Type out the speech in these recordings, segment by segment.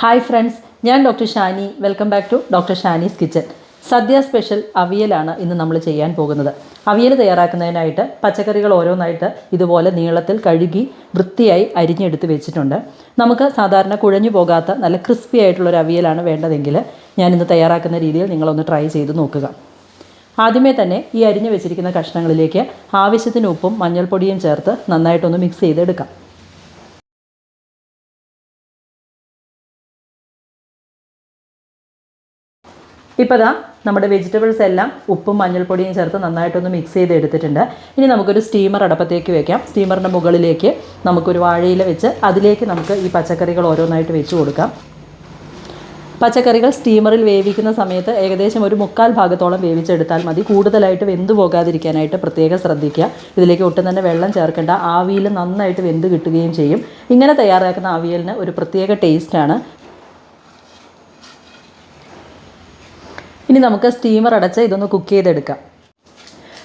Hi friends ഞാൻ doctor Shani. Welcome back to doctor Shani's kitchen sadya special അവിയലാണ് ഇന്ന് നമ്മൾ ചെയ്യാൻ പോകുന്നത്. അവിയൽ തയ്യാറാക്കുന്നതിനായിട്ട് പച്ചക്കറികൾ ഓരോന്നായിട്ട് ഇതുപോലെ നീളത്തിൽ കഴുകി വൃത്തിയായി അരിഞ്ഞെടുത്ത് വെച്ചിട്ടുണ്ട്. നമുക്ക് സാധാരണ കുഴഞ്ഞു പോകാത്ത നല്ല ക്രിസ്പി ആയിട്ടുള്ളൊരു അവിയലാണ് വേണ്ടതെങ്കിൽ ഞാൻ ഞാനിന്ന് തയ്യാറാക്കുന്ന രീതിയിൽ നിങ്ങളൊന്ന് ട്രൈ ചെയ്ത് നോക്കുക. ആദ്യമേ തന്നെ ഈ അരിഞ്ഞു വെച്ചിരിക്കുന്ന കഷ്ണങ്ങളിലേക്ക് ആവശ്യത്തിന് ഉപ്പും മഞ്ഞൾപ്പൊടിയും ചേർത്ത് നന്നായിട്ടൊന്ന് മിക്സ് ചെയ്തെടുക്കാം. ഇപ്പോൾ ദാ നമ്മുടെ വെജിറ്റബിൾസ് എല്ലാം ഉപ്പും മഞ്ഞൾപ്പൊടിയും ചേർത്ത് നന്നായിട്ടൊന്ന് മിക്സ് ചെയ്ത് എടുത്തിട്ടുണ്ട് ഇനി നമുക്കൊരു സ്റ്റീമർ അടപ്പത്തേക്ക് വെക്കാം. സ്റ്റീമറിന്റെ മുകളിലേക്ക് നമുക്കൊരു വാഴയില വെച്ച് അതിലേക്ക് നമുക്ക് ഈ പച്ചക്കറികൾ ഓരോന്നായിട്ട് വെച്ച് കൊടുക്കാം. പച്ചക്കറികൾ സ്റ്റീമറിൽ വേവിക്കുന്ന സമയത്ത് ഏകദേശം ഒരു മുക്കാൽ ഭാഗത്തോളം വേവിച്ചെടുത്താൽ മതി. കൂടുതലായിട്ട് വെന്തു പോകാതിരിക്കാനായിട്ട് പ്രത്യേകം ശ്രദ്ധിക്കുക. ഇതിലേക്ക് ഒട്ടും തന്നെ വെള്ളം ചേർക്കേണ്ട. ആവിയിൽ നന്നായിട്ട് വെന്ത് കിട്ടുകയും ചെയ്യും. ഇങ്ങനെ തയ്യാറാക്കുന്ന ആവിയലിന് ഒരു പ്രത്യേക ടേസ്റ്റാണ് ഇനി നമുക്ക് സ്റ്റീമർ അടച്ച് ഇതൊന്ന് കുക്ക് ചെയ്തെടുക്കാം.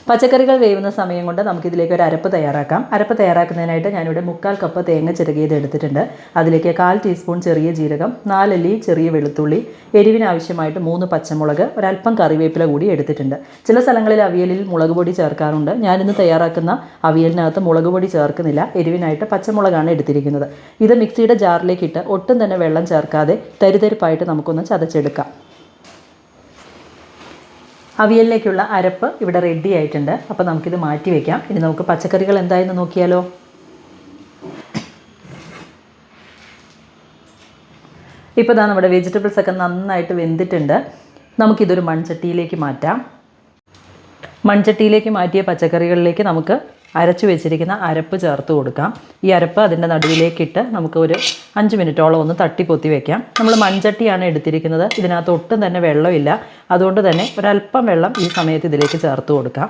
പച്ചക്കറികൾ വേവുന്ന സമയം കൊണ്ട് നമുക്കിതിലേക്ക് ഒരു അരപ്പ് തയ്യാറാക്കാം. അരപ്പ് തയ്യാറാക്കുന്നതിനായിട്ട് ഞാനിവിടെ മുക്കാൽ കപ്പ് തേങ്ങ ചിരകിയത് എടുത്തിട്ടുണ്ട്. അതിലേക്ക് കാൽ ടീസ്പൂൺ ചെറിയ ജീരകം നാലല്ലി ചെറിയ വെളുത്തുള്ളി എരിവിനാവശ്യമായിട്ട് മൂന്ന് പച്ചമുളക് ഒരല്പം കറിവേപ്പില കൂടി എടുത്തിട്ടുണ്ട്. ചില സ്ഥലങ്ങളിൽ അവിയലിൽ മുളക് പൊടി ചേർക്കാറുണ്ട്. ഞാനിന്ന് തയ്യാറാക്കുന്ന അവിയലിനകത്ത് മുളക് പൊടി ചേർക്കുന്നില്ല. എരിവിനായിട്ട് പച്ചമുളകാണ് എടുത്തിരിക്കുന്നത്. ഇത് മിക്സിയുടെ ജാറിലേക്കിട്ട് ഒട്ടും തന്നെ വെള്ളം ചേർക്കാതെ തരിതരിപ്പായിട്ട് നമുക്കൊന്ന് ചതച്ചെടുക്കാം. അവിയലിലേക്കുള്ള അരപ്പ് ഇവിടെ റെഡി ആയിട്ടുണ്ട്. അപ്പോൾ നമുക്കിത് മാറ്റി വെക്കാം. ഇനി നമുക്ക് പച്ചക്കറികൾ എന്തായെന്ന് നോക്കിയാലോ? ഇപ്പോൾ ഇതാ നമ്മുടെ വെജിറ്റബിൾസ് ഒക്കെ നന്നായിട്ട് വെന്തിട്ടുണ്ട്. നമുക്കിതൊരു മൺചട്ടിയിലേക്ക് മാറ്റാം. മൺചട്ടിയിലേക്ക് മാറ്റിയ പച്ചക്കറികളിലേക്ക് നമുക്ക് അരച്ചു വെച്ചിരിക്കുന്ന അരപ്പ് ചേർത്ത് കൊടുക്കാം. ഈ അരപ്പ് അതിന്റെ നടുവിലേക്കിട്ട് നമുക്ക് ഒരു അഞ്ച് മിനിറ്റോളം ഒന്ന് തട്ടി പൊത്തി വെക്കാം. നമ്മൾ മൺചട്ടിയാണ് എടുത്തിരിക്കുന്നത്. ഇതിനകത്ത് ഒട്ടും തന്നെ വെള്ളമില്ല. അതുകൊണ്ട് തന്നെ ഒരല്പം വെള്ളം ഈ സമയത്ത് ഇതിലേക്ക് ചേർത്ത് കൊടുക്കാം.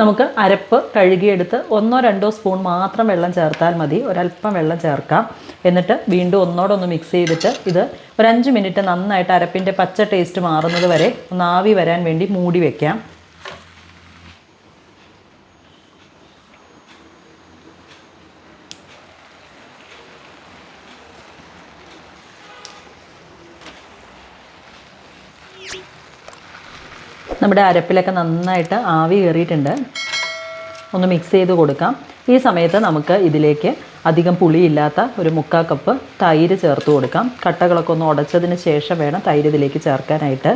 നമുക്ക് അരപ്പ് കഴുകിയെടുത്ത് ഒന്നോ രണ്ടോ സ്പൂൺ മാത്രം വെള്ളം ചേർത്താൽ മതി. ഒരല്പം വെള്ളം ചേർക്കാം. എന്നിട്ട് വീണ്ടും ഒന്നോടൊന്ന് മിക്സ് ചെയ്തിട്ട് ഇത് ഒരു അഞ്ച് മിനിറ്റ് നന്നായിട്ട് അരപ്പിന്റെ പച്ച ടേസ്റ്റ് മാറുന്നത് വരെ ഒന്ന് ആവി വരാൻ വേണ്ടി മൂടി വയ്ക്കാം നമ്മുടെ അരപ്പിലൊക്കെ നന്നായിട്ട് ആവി കയറിയിട്ടുണ്ട്. ഒന്ന് മിക്സ് ചെയ്ത് കൊടുക്കാം. ഈ സമയത്ത് നമുക്ക് ഇതിലേക്ക് അധികം പുളിയില്ലാത്ത ഒരു മുക്കാ കപ്പ് തൈര് ചേർത്ത് കൊടുക്കാം. കട്ടകളൊക്കെ ഒന്ന് ഉടച്ചതിന് ശേഷം വേണം തൈര് ഇതിലേക്ക് ചേർക്കാനായിട്ട്.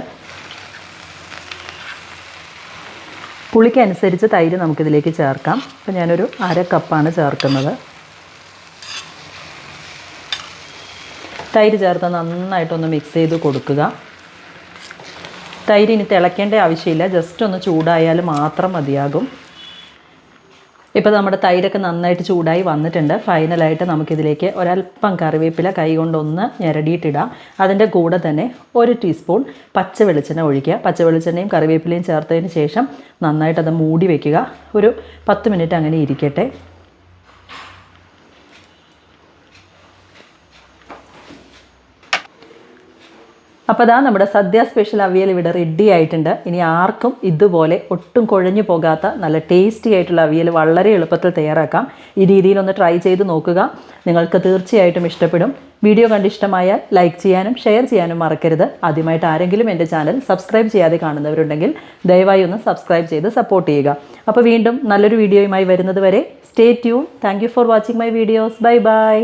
പുളിക്കനുസരിച്ച് തൈര് നമുക്കിതിലേക്ക് ചേർക്കാം. അപ്പോൾ ഞാനൊരു അര കപ്പാണ് ചേർക്കുന്നത്. തൈര് ചേർത്ത് നന്നായിട്ടൊന്ന് മിക്സ് ചെയ്ത് കൊടുക്കുക. തൈര് ഇനി തിളയ്ക്കേണ്ട ആവശ്യമില്ല. ജസ്റ്റ് ഒന്ന് ചൂടായാൽ മാത്രം മതിയാകും. ഇപ്പോൾ നമ്മുടെ തൈരൊക്കെ നന്നായിട്ട് ചൂടായി വന്നിട്ടുണ്ട്. ഫൈനലായിട്ട് നമുക്കിതിലേക്ക് ഒരല്പം കറിവേപ്പില കൈ കൊണ്ടൊന്ന് ഞെരടിയിട്ടിടാം. അതിന്റെ കൂടെ തന്നെ ഒരു ടീസ്പൂൺ പച്ച വെളിച്ചെണ്ണ ഒഴിക്കുക. പച്ച വെളിച്ചെണ്ണയും കറിവേപ്പിലയും ചേർത്തതിന് ശേഷം നന്നായിട്ടത് മൂടി വയ്ക്കുക ഒരു പത്ത് മിനിറ്റ് അങ്ങനെ ഇരിക്കട്ടെ. അപ്പോൾ അതാ നമ്മുടെ സദ്യ സ്പെഷ്യൽ അവിയൽ ഇവിടെ റെഡി ആയിട്ടുണ്ട്. ഇനി ആർക്കും ഇതുപോലെ ഒട്ടും കുഴഞ്ഞു പോകാത്ത നല്ല ടേസ്റ്റി ആയിട്ടുള്ള അവിയൽ വളരെ എളുപ്പത്തിൽ തയ്യാറാക്കാം. ഈ രീതിയിൽ ഒന്ന് ട്രൈ ചെയ്ത് നോക്കുക. നിങ്ങൾക്ക് തീർച്ചയായിട്ടും ഇഷ്ടപ്പെടും. വീഡിയോ കണ്ടിഷ്ടമായാൽ ലൈക്ക് ചെയ്യാനും ഷെയർ ചെയ്യാനും മറക്കരുത്. ആദ്യമായിട്ട് ആരെങ്കിലും എന്റെ ചാനൽ സബ്സ്ക്രൈബ് ചെയ്യാതെ കാണുന്നവരുണ്ടെങ്കിൽ ദയവായി ഒന്ന് സബ്സ്ക്രൈബ് ചെയ്ത് സപ്പോർട്ട് ചെയ്യുക. അപ്പോൾ വീണ്ടും നല്ലൊരു വീഡിയോയുമായി വരുന്നത് വരെ stay tune thank for watching my videos bye bye